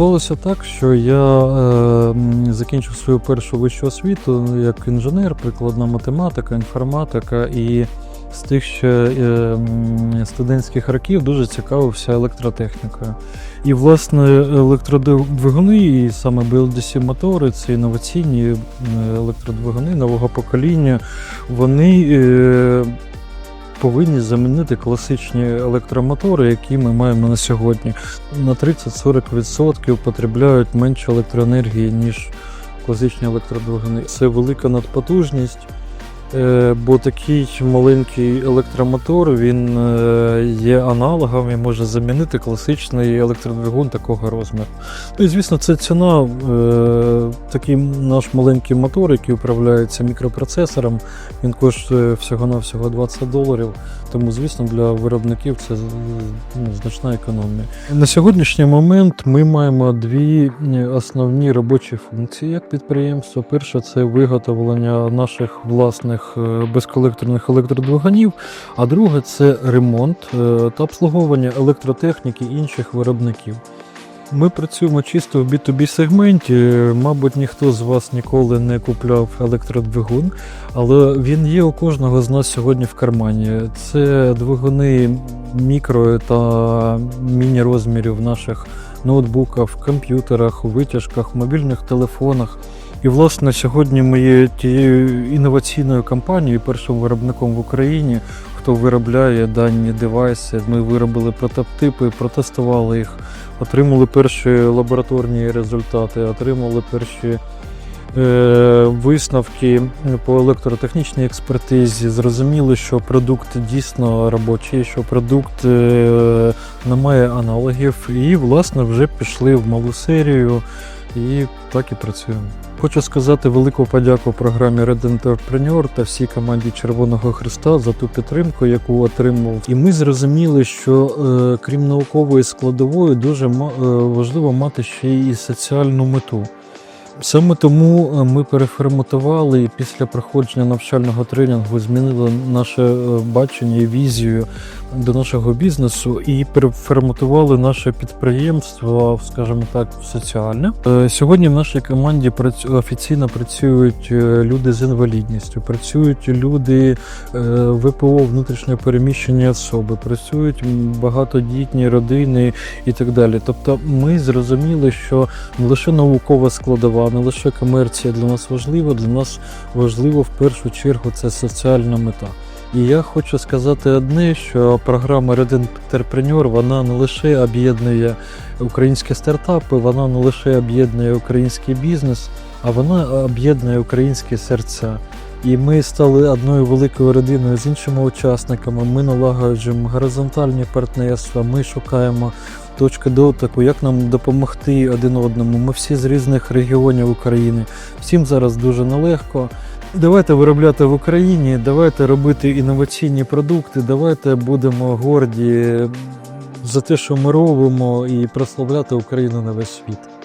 Склалося так, що я е, закінчив свою першу вищу освіту ну, як інженер, прикладна математика, інформатика, і з тих ще е, студентських років дуже цікавився електротехнікою. І, власне, електродвигуни, і саме BLDC мотори, це інноваційні електродвигуни нового покоління, вони е, повинні замінити класичні електромотори, які ми маємо на сьогодні. На 30-40% потребляють менше електроенергії, ніж класичні електродвигуни. Це велика надпотужність. Е, Бо такий маленький електромотор він е, є аналогом і може замінити класичний електродвигун такого розміру. Ну і звісно, це ціна. е, Такий наш маленький мотор, який управляється мікропроцесором, він коштує всього-навсього 20 доларів. Тому, звісно, для виробників це ну, значна економія. На сьогоднішній момент ми маємо дві основні робочі функції як підприємство. Перше це виготовлення наших власних е, безколекторних електродвигунів, а друге це ремонт е, та обслуговування електротехніки інших виробників. Ми працюємо чисто в B2B сегменті. Мабуть, ніхто з вас ніколи не купляв електродвигун, але він є у кожного з нас сьогодні в кармані. Це двигуни мікро та міні розмірів в наших ноутбуках, комп'ютерах, витяжках, мобільних телефонах. І, власне, сьогодні ми є тією інноваційною компанією, першим виробником в Україні, хто виробляє дані девайси. Ми виробили прототипи, протестували їх, отримали перші лабораторні результати, отримали перші е, висновки по електротехнічній експертизі. Зрозуміли, що продукт дійсно робочий, що продукт е, не має аналогів, і, власне, вже пішли в малу серію. І так і працюємо. Хочу сказати велику подяку програмі Red Entrepreneur та всій команді Червоного Христа за ту підтримку, яку отримав. І ми зрозуміли, що е, крім наукової складової, дуже е, важливо мати ще і соціальну мету. Саме тому е, ми переформатували і після проходження навчального тренінгу змінили наше е, бачення і візію до нашого бізнесу і переформатували наше підприємство, скажімо так, в соціальне. Е, Сьогодні в нашій команді офіційно працюють люди з інвалідністю, працюють люди ВПО внутрішньо переміщені особи, працюють багатодітні родини і так далі. Тобто, ми зрозуміли, що не лише наукова складова, не лише комерція для нас важлива, для нас важливо в першу чергу це соціальна мета. І я хочу сказати одне, що програма Entrepreneur, вона не лише об'єднує українські стартапи, вона не лише об'єднує український бізнес, а вона об'єднує українські серця. І ми стали одною великою родиною з іншими учасниками. Ми налагоджуємо горизонтальні партнерства, ми шукаємо точки дотику, як нам допомогти один одному. Ми всі з різних регіонів України. Всім зараз дуже нелегко. Давайте виробляти в Україні, давайте робити інноваційні продукти, давайте будемо горді за те, що ми робимо, і прославляти Україну на весь світ.